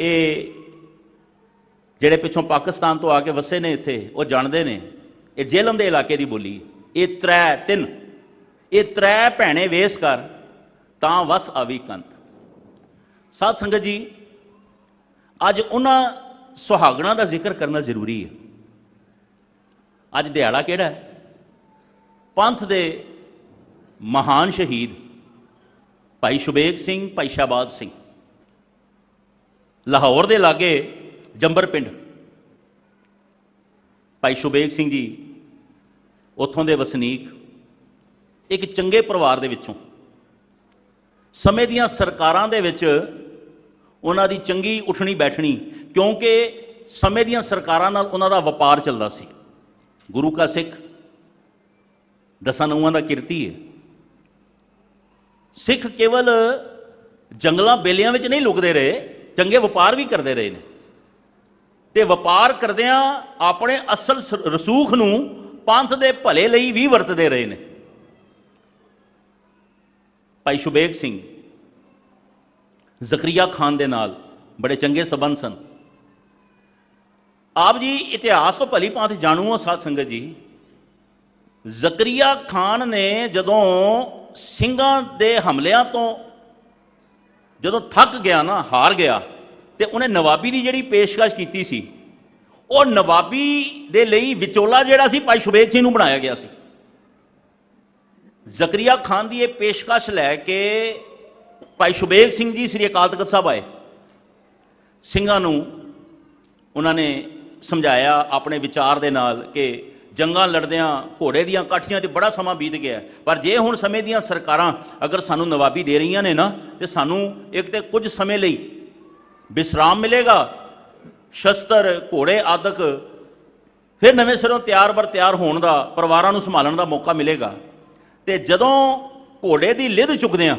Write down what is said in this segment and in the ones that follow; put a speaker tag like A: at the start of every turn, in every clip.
A: ਇਹ ਜਿਹੜੇ ਪਿੱਛੋਂ ਪਾਕਿਸਤਾਨ ਤੋਂ ਆ ਕੇ ਵਸੇ ਨੇ ਇੱਥੇ, ਉਹ ਜਾਣਦੇ ਨੇ, ਇਹ ਜੇਲਮ ਦੇ ਇਲਾਕੇ ਦੀ ਬੋਲੀ। ਇਹ ਤ੍ਰੈ ਤਿੰਨ, ਇਹ ਤ੍ਰੈ ਭੈਣੇ ਵੇਸ ਕਰ, ਤਾਂ ਵਸ ਆਵੀ ਕੰਤ। ਸਾਧ ਸੰਗਤ ਜੀ, ਅੱਜ ਉਹਨਾਂ ਸੁਹਾਗਣਾ ਦਾ ਜ਼ਿਕਰ ਕਰਨਾ ਜ਼ਰੂਰੀ ਹੈ। ਅੱਜ ਦਿਹਾੜਾ ਕਿਹੜਾ ਹੈ? ਪੰਥ ਦੇ ਮਹਾਨ ਸ਼ਹੀਦ, ਭਾਈ ਸ਼ੁਬੇਗ ਸਿੰਘ, ਭਾਈ ਸ਼ਾਬਾਦ ਸਿੰਘ। ਲਾਹੌਰ ਦੇ ਲਾਗੇ ਜੰਬਰ ਪਿੰਡ। ਭਾਈ ਸ਼ੁਬੇਗ ਸਿੰਘ ਜੀ ਉੱਥੋਂ ਦੇ ਵਸਨੀਕ, ਇੱਕ ਚੰਗੇ ਪਰਿਵਾਰ ਦੇ ਵਿੱਚੋਂ। ਸਮੇਂ ਦੀਆਂ ਸਰਕਾਰਾਂ ਦੇ ਵਿੱਚ ਉਹਨਾਂ ਦੀ ਚੰਗੀ ਉਠਣੀ ਬੈਠਣੀ, ਕਿਉਂਕਿ ਸਮੇਂ ਦੀਆਂ ਸਰਕਾਰਾਂ ਨਾਲ ਉਹਨਾਂ ਦਾ ਵਪਾਰ ਚੱਲਦਾ ਸੀ। ਗੁਰੂ ਕਾ ਸਿੱਖ, ਦਸਾਂ ਨੌਵਾਂ ਦਾ ਕਿਰਤੀ ਹੈ। ਸਿੱਖ ਕੇਵਲ ਜੰਗਲਾਂ ਬੇਲਿਆਂ ਵਿੱਚ ਨਹੀਂ ਲੁਕਦੇ ਰਹੇ ਚੰਗੇ ਵਪਾਰ ਵੀ ਕਰਦੇ ਰਹੇ ਨੇ। ਤੇ ਵਪਾਰ ਕਰਦਿਆਂ ਆਪਣੇ ਅਸਲ ਸ- ਰਸੂਖ ਨੂੰ ਪੰਥ ਦੇ ਭਲੇ ਲਈ ਵੀ ਵਰਤਦੇ ਰਹੇ ਨੇ। ਭਾਈ ਸ਼ੁਬੇਗ ਸਿੰਘ ਜ਼ਕਰੀਆ ਖਾਨ ਦੇ ਨਾਲ ਬੜੇ ਚੰਗੇ ਸਬੰਧ ਸਨ। ਆਪ ਜੀ ਇਤਿਹਾਸ ਤੋਂ ਭਲੀ ਭਾਂਤ ਜਾਣੂ ਹੋ ਸਾਧ ਸੰਗਤ ਜੀ। ਜ਼ਕਰੀਆ ਖਾਨ ਨੇ ਜਦੋਂ ਸਿੰਘਾਂ ਦੇ ਹਮਲਿਆਂ ਤੋਂ ਜਦੋਂ ਥੱਕ ਗਿਆ ਨਾ, ਹਾਰ ਗਿਆ ਤੇ ਉਹਨੇ ਨਵਾਬੀ ਦੀ ਜਿਹੜੀ ਪੇਸ਼ਕਸ਼ ਕੀਤੀ ਸੀ, ਉਹ ਨਵਾਬੀ ਦੇ ਲਈ ਵਿਚੋਲਾ ਜਿਹੜਾ ਸੀ ਭਾਈ ਸ਼ੁਬੇਗ ਸਿੰਘ ਨੂੰ ਬਣਾਇਆ ਗਿਆ ਸੀ। ਜ਼ਕਰੀਆ ਖਾਨ ਦੀ ਇਹ ਪੇਸ਼ਕਸ਼ ਲੈ ਕੇ ਭਾਈ ਸ਼ੁਬੇਗ ਸਿੰਘ ਜੀ ਸ੍ਰੀ ਅਕਾਲ ਤਖਤ ਸਾਹਿਬ ਆਏ। ਸਿੰਘਾਂ ਨੂੰ ਉਹਨਾਂ ਨੇ ਸਮਝਾਇਆ ਆਪਣੇ ਵਿਚਾਰ ਦੇ ਨਾਲ ਕਿ ਜੰਗਾਂ ਲੜਦਿਆਂ ਘੋੜੇ ਦੀਆਂ ਕਾਠੀਆਂ ਤੇ ਬੜਾ ਸਮਾਂ ਬੀਤ ਗਿਆ ਪਰ ਜੇ ਹੁਣ ਸਮੇਂ ਦੀਆਂ ਸਰਕਾਰਾਂ ਅਗਰ ਸਾਨੂੰ ਨਵਾਬੀ ਦੇ ਰਹੀਆਂ ਨੇ ਨਾ, ਤੇ ਸਾਨੂੰ ਇੱਕ ਤੇ ਕੁਝ ਸਮੇਂ ਲਈ ਵਿਸਰਾਮ ਮਿਲੇਗਾ। ਸ਼ਸਤਰ, ਘੋੜੇ, ਆਦਿਕ। ਫਿਰ ਨਵੇਂ ਸਿਰੋਂ ਤਿਆਰ ਬਰ ਤਿਆਰ ਹੋਣ ਦਾ, ਪਰਿਵਾਰਾਂ ਨੂੰ ਸੰਭਾਲਣ ਦਾ ਮੌਕਾ ਮਿਲੇਗਾ। ਤੇ ਜਦੋਂ ਘੋੜੇ ਦੀ ਲਿੱਦ ਚੁੱਕਦਿਆਂ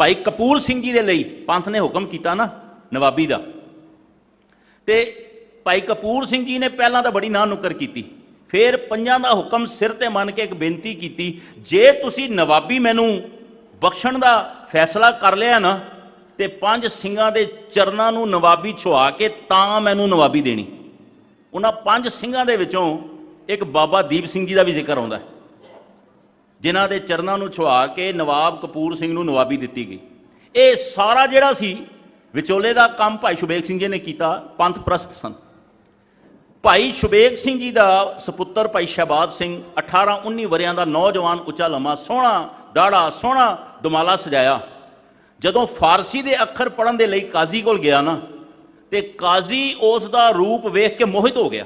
A: ਭਾਈ ਕਪੂਰ ਸਿੰਘ ਜੀ ਦੇ ਲਈ ਪੰਥ ਨੇ ਹੁਕਮ ਕੀਤਾ ਨਾ, ਨਵਾਬੀ ਦਾ। ਤੇ ਭਾਈ ਕਪੂਰ ਸਿੰਘ ਜੀ ਨੇ ਪਹਿਲਾਂ ਤਾਂ ਬੜੀ ਨਾ ਨੁਕਰ ਕੀਤੀ। ਫਿਰ ਪੰਜਾਂ ਦਾ ਹੁਕਮ ਸਿਰ ਤੇ ਮੰਨ ਕੇ ਇੱਕ ਬੇਨਤੀ ਕੀਤੀ, ਜੇ ਤੁਸੀਂ ਨਵਾਬੀ ਮੈਨੂੰ ਬਖਸ਼ਣ ਦਾ ਫੈਸਲਾ ਕਰ ਲਿਆ ਨਾ ਤੇ ਪੰਜ ਸਿੰਘਾਂ ਦੇ ਚਰਨਾਂ ਨੂੰ ਨਵਾਬੀ ਛੁਆ ਕੇ ਤਾਂ ਮੈਨੂੰ ਨਵਾਬੀ ਦੇਣੀ। ਉਹਨਾਂ ਪੰਜ ਸਿੰਘਾਂ ਦੇ ਵਿੱਚੋਂ ਇੱਕ ਬਾਬਾ ਦੀਪ ਸਿੰਘ ਜੀ ਦਾ ਵੀ ਜ਼ਿਕਰ ਆਉਂਦਾ ਹੈ। ਜਿਨ੍ਹਾਂ ਦੇ ਚਰਨਾਂ ਨੂੰ ਛੁਆ ਕੇ ਨਵਾਬ ਕਪੂਰ ਸਿੰਘ ਨੂੰ ਨਵਾਬੀ ਦਿੱਤੀ ਗਈ। ਇਹ ਸਾਰਾ ਜਿਹੜਾ ਸੀ, ਵਿਚੋਲੇ ਦਾ ਕੰਮ ਭਾਈ ਸੁਬੇਕ ਸਿੰਘ ਜੀ ਨੇ ਕੀਤਾ, ਪੰਥ ਪ੍ਰਸਤ ਸਨ। ਭਾਈ ਸੁਬੇਕ ਸਿੰਘ ਜੀ ਦਾ ਸੁਪੁੱਤਰ ਭਾਈ ਸ਼ਹਬਾਦ ਸਿੰਘ 18 19 ਵਰਿਆਂ ਦਾ ਨੌਜਵਾਨ ਉੱਚਾ ਲੰਮਾ ਸੋਹਣਾ ਦਾੜਾ ਸੋਹਣਾ, ਦੁਮਾਲਾ ਸਜਾਇਆ। ਜਦੋਂ ਫਾਰਸੀ ਦੇ ਅੱਖਰ ਪੜਨ ਦੇ ਲਈ ਕਾਜ਼ੀ ਕੋਲ ਗਿਆ ਨਾ, ਤੇ ਕਾਜ਼ੀ ਉਸ ਦਾ ਰੂਪ ਵੇਖ ਕੇ ਮੋਹਿਤ ਹੋ ਗਿਆ।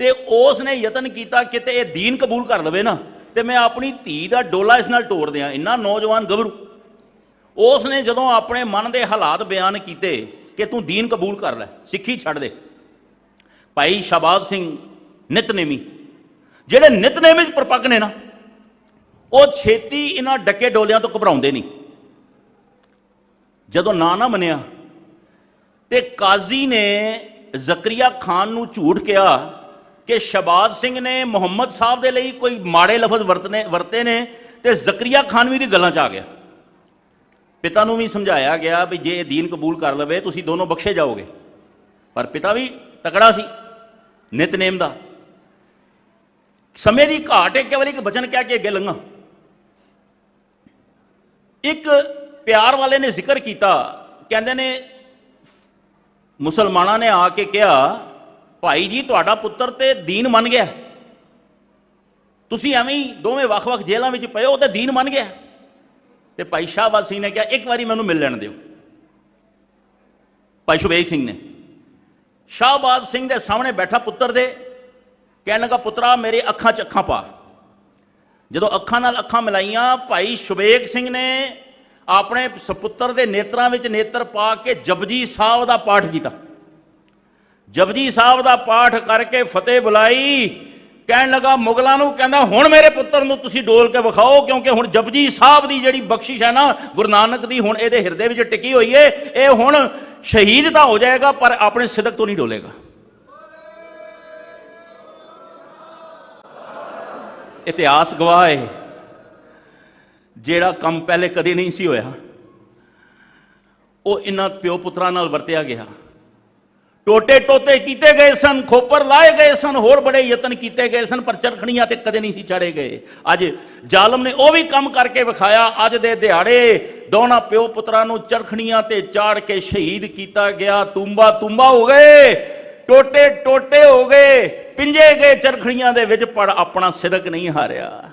A: ਤੇ ਉਸ ਨੇ ਯਤਨ ਕੀਤਾ ਕਿਤੇ ਇਹ ਦੀਨ ਕਬੂਲ ਕਰ ਲਵੇ ਨਾ, ਤੇ ਮੈਂ ਆਪਣੀ ਧੀ ਦਾ ਡੋਲਾ ਇਸ ਨਾਲ ਤੋੜ ਦਿਆਂ, ਇੰਨਾ ਨੌਜਵਾਨ ਗੱਭਰੂ ਉਸ ਨੇ ਜਦੋਂ ਆਪਣੇ ਮਨ ਦੇ ਹਾਲਾਤ ਬਿਆਨ ਕੀਤੇ ਕਿ ਤੂੰ ਦੀਨ ਕਬੂਲ ਕਰ ਲੈ, ਸਿੱਖੀ ਛੱਡ ਦੇ। ਭਾਈ ਸ਼ਾਬਾਦ ਸਿੰਘ ਨਿਤਨੇਮੀ, ਜਿਹੜੇ ਨਿਤਨੇਮੀ ਚ ਪ੍ਰਪੱਕ ਨੇ ਨਾ, ਉਹ ਛੇਤੀ ਇਹਨਾਂ ਡੱਕੇ ਡੋਲਿਆਂ ਤੋਂ ਘਬਰਾਉਂਦੇ ਨਹੀਂ। ਜਦੋਂ ਨਾ ਨਾ ਮੰਨਿਆ, ਤੇ ਕਾਜ਼ੀ ਨੇ ਜ਼ਕਰੀਆ ਖਾਨ ਨੂੰ ਝੂਠ ਕਿਹਾ ਕਿ ਸ਼ਬਾਜ਼ ਸਿੰਘ ਨੇ ਮੁਹੰਮਦ ਸਾਹਿਬ ਦੇ ਲਈ ਕੋਈ ਮਾੜੇ ਲਫ਼ਜ਼ ਵਰਤਨੇ, ਵਰਤੇ ਨੇ ਤੇ ਜ਼ਕਰੀਆ ਖਾਨ ਵੀ ਦੀ ਗੱਲਾਂ 'ਚ ਆ ਗਿਆ। ਪਿਤਾ ਨੂੰ ਵੀ ਸਮਝਾਇਆ ਗਿਆ ਵੀ ਜੇ ਇਹ ਦੀਨ ਕਬੂਲ ਕਰ ਲਵੇ, ਤੁਸੀਂ ਦੋਨੋਂ ਬਖਸ਼ੇ ਜਾਓਗੇ। ਪਰ ਪਿਤਾ ਵੀ ਤਕੜਾ ਸੀ ਨਿਤਨੇਮ ਦਾ। ਸਮੇਂ ਦੀ ਘਾਟ ਇੱਕ ਵਾਰੀ ਇੱਕ ਬਚਨ ਕਹਿ ਕੇ ਅੱਗੇ ਲੰਘਾ। ਇੱਕ ਪਿਆਰ ਵਾਲੇ ਨੇ ਜ਼ਿਕਰ ਕੀਤਾ, ਕਹਿੰਦੇ ਨੇ, ਮੁਸਲਮਾਨਾਂ ਨੇ ਆ ਕੇ ਕਿਹਾ, ਭਾਈ ਜੀ, ਤੁਹਾਡਾ ਪੁੱਤਰ ਤੇ ਦੀਨ ਮੰਨ ਗਿਆ। ਤੁਸੀਂ ਐਵੇਂ ਹੀ ਦੋਵੇਂ ਵੱਖ-ਵੱਖ ਜੇਲ੍ਹਾਂ ਵਿੱਚ ਪਏ ਹੋ ਤੇ ਦੀਨ ਮੰਨ ਗਿਆ। ਤੇ ਭਾਈ ਸ਼ਾਹਬਾਜ਼ ਸਿੰਘ ਨੇ ਕਿਹਾ, ਇੱਕ ਵਾਰੀ ਮੈਨੂੰ ਮਿਲ ਲੈਣ ਦਿਓ। ਭਾਈ ਸ਼ੁਬੇਗ ਸਿੰਘ ਨੇ। ਸ਼ਾਹਬਾਜ਼ ਸਿੰਘ ਦੇ ਸਾਹਮਣੇ ਬੈਠਾ ਪੁੱਤਰ ਦੇ, ਕਹਿਣ ਲੱਗਾ, ਪੁੱਤਰਾ, ਮੇਰੇ ਅੱਖਾਂ 'ਚ ਅੱਖਾਂ ਪਾ। ਜਦੋਂ ਅੱਖਾਂ ਨਾਲ ਅੱਖਾਂ ਮਿਲਾਈਆਂ, ਭਾਈ ਸ਼ੁਬੇਗ ਸਿੰਘ ਨੇ ਆਪਣੇ ਸੁਪੁੱਤਰ ਦੇ ਨੇਤਰਾਂ ਵਿੱਚ ਨੇਤਰ ਪਾ ਕੇ ਜਪਜੀ ਸਾਹਿਬ ਦਾ ਪਾਠ ਕੀਤਾ। ਜਪਜੀ ਸਾਹਿਬ ਦਾ ਪਾਠ ਕਰਕੇ ਫਤਿਹ ਬੁਲਾਈ। ਕਹਿਣ ਲੱਗਾ, ਮੁਗਲਾਂ ਨੂੰ ਕਹਿੰਦਾ, ਹੁਣ ਮੇਰੇ ਪੁੱਤਰ ਨੂੰ ਤੁਸੀਂ ਡੋਲ ਕੇ ਵਿਖਾਓ, ਕਿਉਂਕਿ ਹੁਣ ਜਪਜੀ ਸਾਹਿਬ ਦੀ ਜਿਹੜੀ ਬਖਸ਼ਿਸ਼ ਹੈ ਨਾ, ਗੁਰੂ ਨਾਨਕ ਦੀ ਹੁਣ ਇਹਦੇ ਹਿਰਦੇ ਵਿੱਚ ਟਿਕੀ ਹੋਈ ਏ। ਇਹ ਹੁਣ ਸ਼ਹੀਦ ਤਾਂ ਹੋ ਜਾਏਗਾ, ਪਰ ਆਪਣੇ ਸਿਦਕ ਤੋਂ ਨਹੀਂ ਡੋਲੇਗਾ। ਇਤਿਹਾਸ ਗਵਾਹ ਹੈ ਜਿਹੜਾ ਕੰਮ ਪਹਿਲੇ ਕਦੇ ਨਹੀਂ ਸੀ ਹੋਇਆ, ਉਹ ਇਹਨਾਂ ਪਿਓ ਪੁੱਤਰਾਂ ਨਾਲ ਵਰਤਿਆ ਗਿਆ। ਟੋਟੇ ਟੋਤੇ ਕੀਤੇ ਗਏ ਸਨ, ਖੋਪਰ ਲਾਏ ਗਏ ਸਨ, ਹੋਰ ਬੜੇ ਯਤਨ ਕੀਤੇ ਗਏ ਸਨ, ਪਰ ਚਰਖਣੀਆਂ ਤੇ ਕਦੇ ਨਹੀਂ ਸੀ ਚੜੇ ਗਏ। ਅੱਜ ਜ਼ਾਲਮ ਨੇ ਉਹ ਵੀ ਕੰਮ ਕਰਕੇ ਵਿਖਾਇਆ, ਅੱਜ ਦੇ ਦਿਹਾੜੇ ਦੋਨਾਂ ਪਿਓ ਪੁੱਤਰਾਂ ਨੂੰ ਚਰਖਣੀਆਂ ਤੇ ਚਾੜ ਕੇ ਸ਼ਹੀਦ ਕੀਤਾ ਗਿਆ। ਤੁੰਬਾ ਤੁੰਬਾ ਹੋ ਗਏ, ਟੋਟੇ ਟੋਟੇ ਹੋ ਗਏ, ਪਿੰਜੇ ਗਏ ਚਰਖਣੀਆਂ ਦੇ ਵਿੱਚ, ਪਰ ਆਪਣਾ ਸਿਦਕ ਨਹੀਂ ਹਾਰਿਆ।